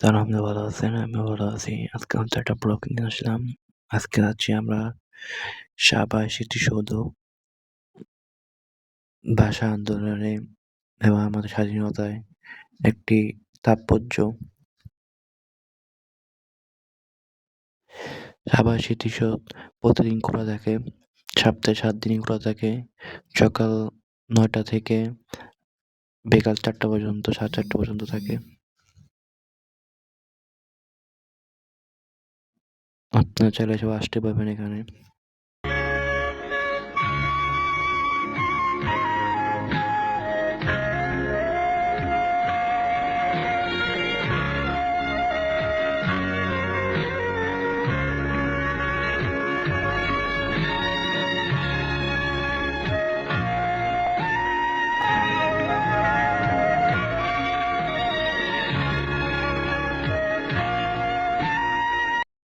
তারা আপনি ভালো আছেন? আমিও ভালো আছি। আজকে নতুন একটা ব্লগ নিয়ে আসলাম। আজকে যাচ্ছি আমরা সাভার স্মৃতিসৌধ। ভাষা আন্দোলনে এবং আমাদের স্বাধীনতায় একটি তাৎপর্য। সাভার স্মৃতিসৌধ প্রতিদিন খোলা থাকে। সপ্তাহে সাত দিনই খোলা থাকে। সকাল ৯টা থেকে বিকাল ৪টা পর্যন্ত, সাড়ে ৪টা পর্যন্ত থাকে। আপনারা চাইলে সব আসতে পারবেন এখানে।